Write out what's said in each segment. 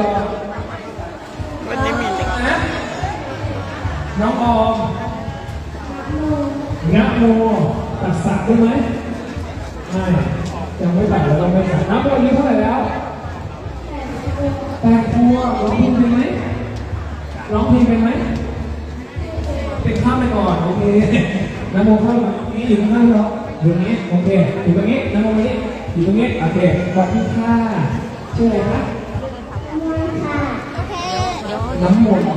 รอวันนี้มีเด็กน้องออมนะโมตัดสักได้ไหมไม่ยังไม่ตัดเราต้องไม่ตัดน้ำโมอายุเท่าไหร่แล้วแปดขวบร้องเพลงเป็นไหมร้องเพลงเป็นไหมเป็นข้ามไปก่อนโอเคน้ำโมเข้ามานี่อยู่ข้างๆเราอยู่ตรงนี้โอเคอยู่ตรงนี้น้ำโมมานี่อยู่ตรงนี้โอเคสวัสดีค่ะชื่ออะไรคะ น้ำมนต์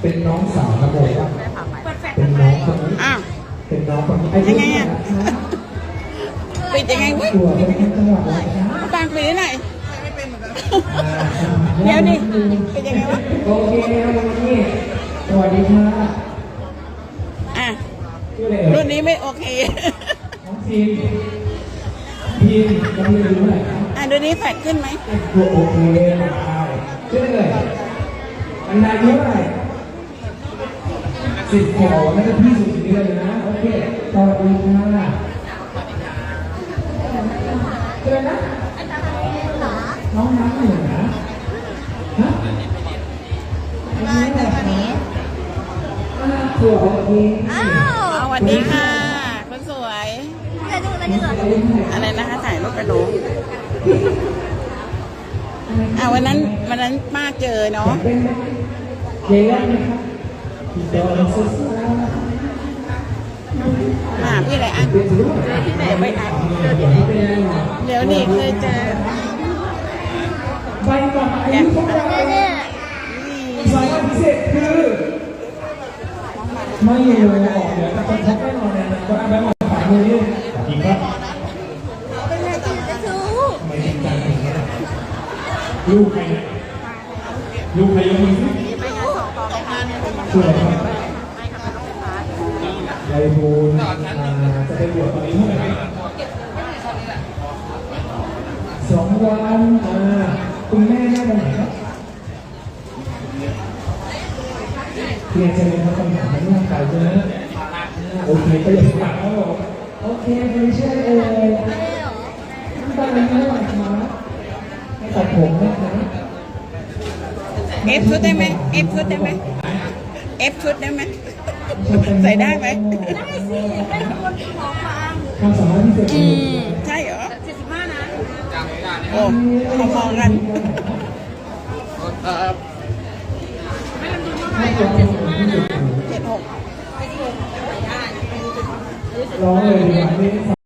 เป็นน้องสาวน้ำมนต์ป่ะเป็นน้องคนนี้อ้าวเป็นน้องคนนี้อายุยังไงเท่าไหอะร่คะปิดยังไงวะตัวเป็นคนจังหวัดอะไรคะบางปีไหนอยอ่าเดี๋ยวดิเป็นยังไงวะโอเคน้องคนนี้สวัสดีค่ะอะชื่ออะไรเอ่รุ่ยนนี้ไม่โอเคน้องทีมทีมน้องทีมอายุเท่าไหร่คะอะรุ่นนี้แฟดขึ้นไหมตัวโอเคได้ชื่ออะไรเอ่ย อันนายอายุเท่าไหร่สิบขวบนั่นก็พี่สุดที่เลยนะโอเคสวัสดีค่ะชื่ออะไรนะน้องน้ำหนึ่งนะฮะมาจากไหนอ่าสวยโอเคเอาวันนี้ค่ะคนสวยอะไรนะคะถ่ายรูปกับหนูอะวันนั้นวันนั้นป้าเจอเนาะ เป็นไหมเกย์ไหมครับพี่ดอนซูซ่าอะพี่อะไรอะเป็นรู้เดี๋ยวไปอะเป็นยังไงเดี๋ยวนี่เคยเจอใบก่อนอายุเท่าไหร่สายพิเศษคือไม่รู้ออกเดี๋ยวจะคนทักแน่นอนเลยนะคนเอาไปหมดฝ่ายมือนี่จริงปะไม่จริงจังอย่างเงี้ยลูกใครเนี่ยลูกใครยกมือขึ้น ชื่ออะไรครับยายบูนจะไปบวชตอนนี้เท่าไหร่สองวันคุณแม่แม่วันไหนครับเรียนจะเป็นคำถามในร่างกายใช่ไหมโอเคก็อย่าถามแล้วโอเคไม่ใช่เอ่ยน้ำตาลไม่ไหลมาให้ตัดผมนะคะเอฟชุดได้ไหมเอฟชุดได้ไหม อฟชุดได้ไหมใส่ได้ไหมความสามารถพิเศษอืมใช่เหรอเจ็ดสิบห้านะโอ้พอๆกันเจ็ดหกร้องเลยดีกว่า